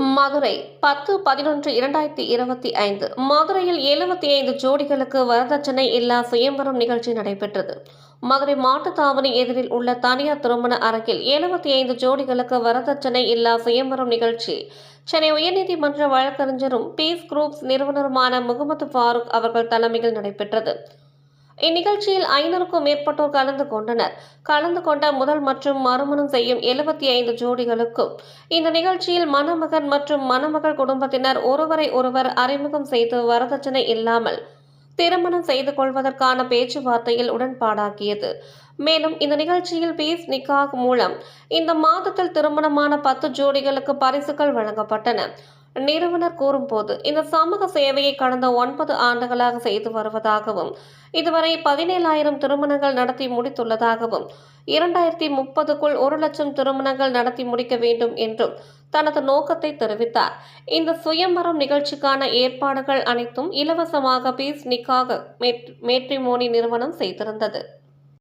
மதுரை பத்து பதினொன்று இரண்டாயிரத்தி இருபத்தி ஐந்து. மதுரையில் எழுபத்தி ஐந்து ஜோடிகளுக்கு வரதட்சணை இல்லா சுயம்பரம் நிகழ்ச்சி நடைபெற்றது. மதுரை மாட்டுத்தாவணி எதிரில் உள்ள தனியார் திருமண அரங்கில் எழுபத்தி ஐந்து ஜோடிகளுக்கு வரதட்சணை இல்லா சுயம்பரம் நிகழ்ச்சி. சென்னை உயர்நீதிமன்ற வழக்கறிஞரும் பீஸ் குரூப்ஸ் நிறுவனருமான முகமது ஃபாரூக் அவர்கள் தலைமையில் நடைபெற்றது. இந்நிகழ்ச்சியில் ஐநூறுக்கும் மேற்பட்டோர் கலந்து கொண்டனர். கலந்து கொண்ட முதல் மற்றும் மறுமணம் செய்யும் எழுபத்தி ஐந்து ஜோடிகளுக்கும் இந்த நிகழ்ச்சியில் மணமகன் மற்றும் மணமகள் குடும்பத்தினர் ஒருவரை ஒருவர் அறிமுகம் செய்து வரதட்சணை இல்லாமல் திருமணம் செய்து கொள்வதற்கான பேச்சுவார்த்தையில் உடன்பாடாகியது. மேலும் இந்த நிகழ்ச்சியில் பீஸ் நிக்காக் மூலம் இந்த மாதத்தில் திருமணமான பத்து ஜோடிகளுக்கு பரிசுகள் வழங்கப்பட்டன. நிறுவனர் கூறும்போது இந்த சமூக சேவையை கடந்த ஒன்பது ஆண்டுகளாக செய்து வருவதாகவும் இதுவரை பதினேழாயிரம் திருமணங்கள் நடத்தி முடித்துள்ளதாகவும் இரண்டாயிரத்தி முப்பதுக்குள் ஒரு லட்சம் திருமணங்கள் நடத்தி முடிக்க வேண்டும் என்றும் தனது நோக்கத்தை தெரிவித்தார். இந்த சுயம்பரம் நிகழ்ச்சிக்கான ஏற்பாடுகள் அனைத்தும் இலவசமாக பீஸ் நிக்காக மேட்ரிமோனி நிறுவனம் செய்திருந்தது.